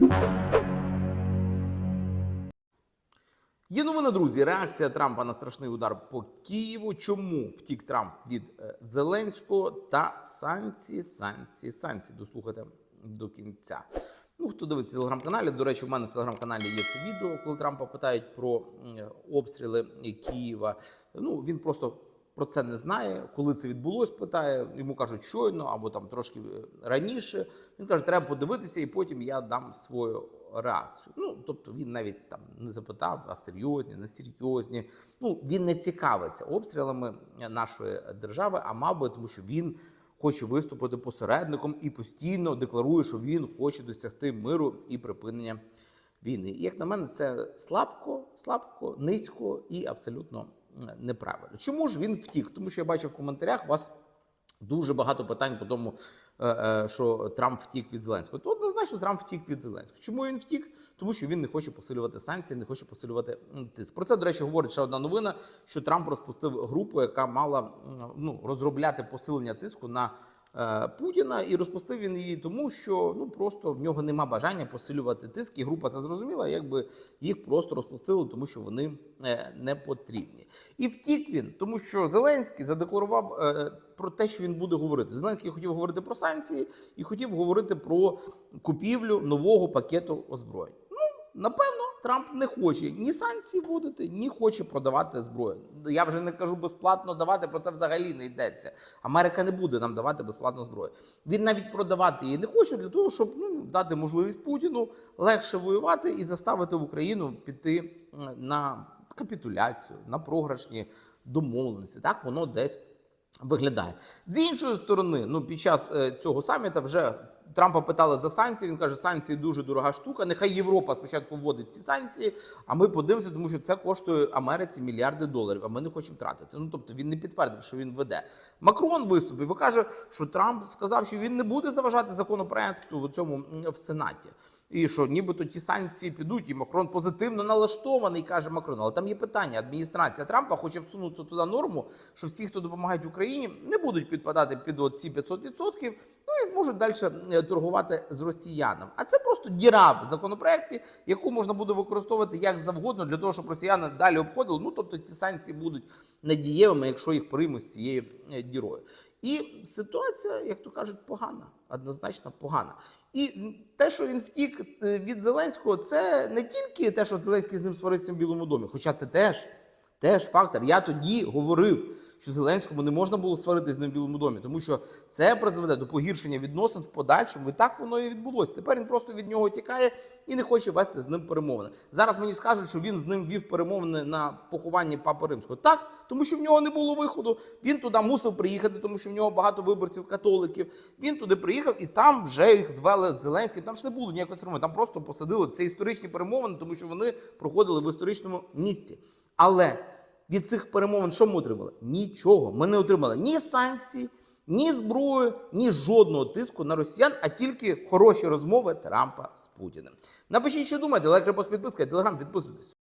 Є новина, друзі. Реакція Трампа на страшний удар по Києву. Чому втік Трамп від е, Зеленського та санкції, санкції, санкції. Дослухайте до кінця. Ну, хто дивиться телеграм-каналі? До речі, в мене в телеграм-каналі є це відео, коли Трампа питають про обстріли Києва. Ну він просто про це не знає. Коли це відбулось, питає. Йому кажуть щойно або там трошки е, раніше. Він каже, треба подивитися, і потім я дам свою реакцію. Ну тобто він навіть там не запитав, а серйозні, не серйозні. Ну він не цікавиться обстрілами нашої держави, а мав би, тому що він хоче виступити посередником і постійно декларує, що він хоче досягти миру і припинення війни. І, як на мене, це слабко, слабко, низько і абсолютно неправильно. Чому ж він втік? Тому що я бачу в коментарях вас. Дуже багато питань по тому, е, е, що Трамп втік від Зеленського. То однозначно Трамп втік від Зеленського. Чому він втік? Тому що він не хоче посилювати санкції, не хоче посилювати тиск. Про це, до речі, говорить ще одна новина: що Трамп розпустив групу, яка мала ну, розробляти посилення тиску на Путіна, і розпустив він її тому, що ну просто в нього нема бажання посилювати тиск. І група це зрозуміла, якби їх просто розпустили, тому що вони е, не потрібні. І втік він, тому що Зеленський задекларував е, про те, що він буде говорити. Зеленський хотів говорити про санкції і хотів говорити про купівлю нового пакету озброєнь. Ну, напевно, Трамп не хоче ні санкції вводити, ні хоче продавати зброю. Я вже не кажу безплатно давати, про це взагалі не йдеться. Америка не буде нам давати безплатно зброю. Він навіть продавати її не хоче для того, щоб ну, дати можливість Путіну легше воювати і заставити Україну піти на капітуляцію, на програшні домовленості. Так воно десь виглядає. З іншої сторони, ну під час е, цього саміта вже Трампа питали за санкції. Він каже, санкції дуже дорога штука. Нехай Європа спочатку вводить всі санкції, а ми подивимося, тому що це коштує Америці мільярди доларів. А ми не хочемо тратити. Ну тобто він не підтвердив, що він веде. Макрон виступив і каже, що Трамп сказав, що він не буде заважати законопроекту в цьому в Сенаті. І що нібито ті санкції підуть, і Макрон позитивно налаштований, каже Макрон. Але там є питання. Адміністрація Трампа хоче всунути туди норму, що всі, хто допомагають Україні, не будуть підпадати під ці 500%, і зможуть далі торгувати з росіянами. А це просто діра в законопроекті, яку можна буде використовувати як завгодно для того, щоб росіяни далі обходили. Ну тобто ці санкції будуть недієвими, якщо їх приймуть з цією е, дірою. І ситуація, як то кажуть, погана, однозначно погана. І те, що він втік е, від Зеленського, це не тільки те, що Зеленський з ним сварився в Білому домі, хоча це теж, теж фактор. Я тоді говорив, що Зеленському не можна було ним в Білому домі, тому що це призведе до погіршення відносин в подальшому. І так воно і відбулося. Тепер він просто від нього тікає і не хоче вести з ним перемовини. Зараз мені скажуть, що він з ним вів перемовини на похованні Папи Римського. Так, тому що в нього не було виходу. Він туди мусив приїхати, тому що в нього багато виборців католиків. Він туди приїхав і там вже їх звели з Зеленським. Там ж не було ніякої церемонії. Там просто посадили це історичні перемовини, тому що вони проходили в історичному місці. Але від цих перемовин що ми отримали? Нічого. Ми не отримали ні санкцій, ні зброю, ні жодного тиску на росіян, а тільки хороші розмови Трампа з Путіним. Напишіть, що думаєте, лайк, репост, підписка, телеграм, підписуйтесь.